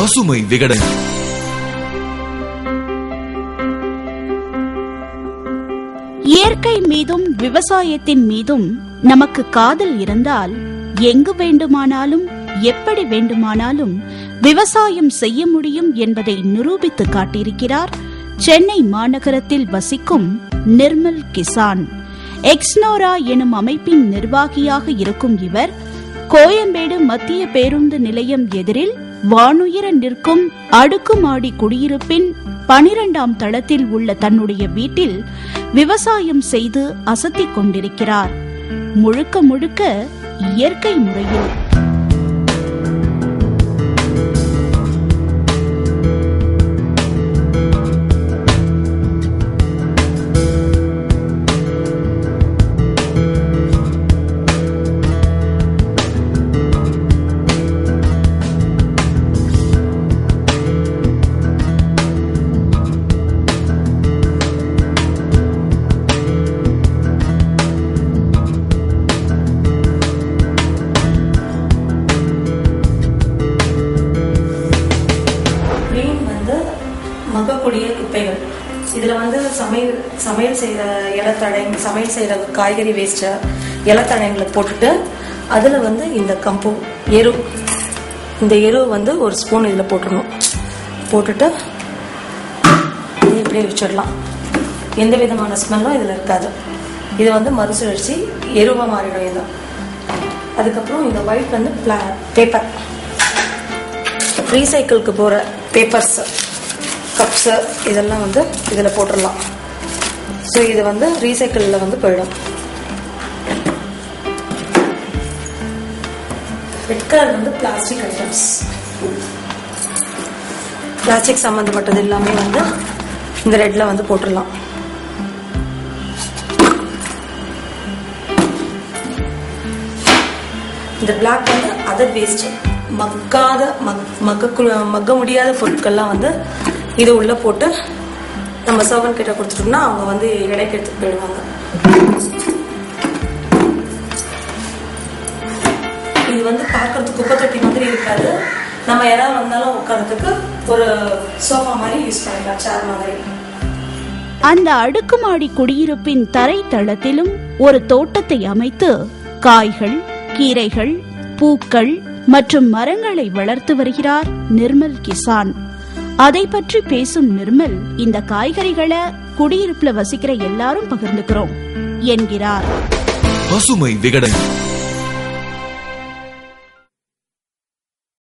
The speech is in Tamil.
பசுமை விகடன். இயற்கை மீதும் விவசாயத்தின் மீதும் நமக்கு காதல் இருந்தால் எங்கு வேண்டுமானாலும் எப்படி வேண்டுமானாலும் விவசாயம் செய்ய முடியும் என்பதை நிரூபித்து காட்டியிருக்கிறார் சென்னை மாநகரத்தில் வசிக்கும் நிர்மல் கிசான். எக்ஸ்னோரா எனும் அமைப்பின் நிர்வாகியாக இருக்கும் இவர் கோயம்பேடு மத்திய பேருந்து நிலையம் எதிரில் வானுயர நிற்கும் அடுக்குமாடி குடியிருப்பின் பனிரெண்டாம் தளத்தில் உள்ள தன்னுடைய வீட்டில் விவசாயம் செய்து அசத்திக் கொண்டிருக்கிறார். முழுக்க முழுக்க இயற்கை முறையில் மக்கக்கூடிய குப்பைகள். இதில் வந்து சமையல் சமையல் செய்கிற இலத்தழை சமையல் செய்கிற காய்கறி வேஸ்ட்டை இலத்தழைங்களை போட்டுட்டு அதில் வந்து இந்த கம்பு எரு. இந்த எரு வந்து ஒரு ஸ்பூன் இதில் போட்டுடணும். போட்டுட்டு இப்படியே வச்சிடலாம். எந்த விதமான ஸ்மெல்லும் இதில் இருக்காது. இது வந்து மறுசுழற்சி எருவாக மாறிடும் இது. அதுக்கப்புறம் இந்த ஒயிட் வந்து பிளா பேப்பர் ரீசைக்கிளுக்கு போகிற பேப்பர்ஸ் கப்ஸு இதெல்லாம் வந்து இதில் போட்டுடலாம் ஸோ இது வந்து ரீசைக்கிளில் வந்து போயிடும். ரெட் கலர் வந்து பிளாஸ்டிக் ஐட்டம்ஸ் பிளாஸ்டிக் சம்மந்தப்பட்டது எல்லாமே வந்து இந்த ரெட்ல வந்து போட்டுடலாம் இந்த பிளாக் வந்து அதர் வேஸ்ட் மக்காத மக் மக்க மக்க முடியாத பொருட்கள்லாம் வந்து இது உள்ள போட்டு நம்ம சர்வன் கிட்ட கொடுத்துட்டோம்னா அவங்க வந்து எடைக்கு எடுத்துட்டு போயிடுவாங்க. இது வந்து பார்க்கறதுக்கு குப்பை தொட்டி மாதிரி இருக்காது. நம்ம யாராவது வந்தாலும் உட்கார்றதுக்கு ஒரு சோஃபா மாதிரி யூஸ் பண்ணிக்கலாம் சேர் மாதிரி. அந்த அடுக்குமாடி குடியிருப்பின் தரைத்தளத்திலும் ஒரு தோட்டத்தை அமைத்து காய்கள் கீரைகள் பூக்கள் மற்றும் மரங்களை வளர்த்து வருகிறார் நிர்மல் கிசான். அதை பற்றி பேசும் நிர்மல் இந்த காய்கறிகளை குடியிருப்புல வசிக்கிற எல்லாரும் பகிர்ந்துக்கிறோம் என்கிறார். பசுமை விகடன்.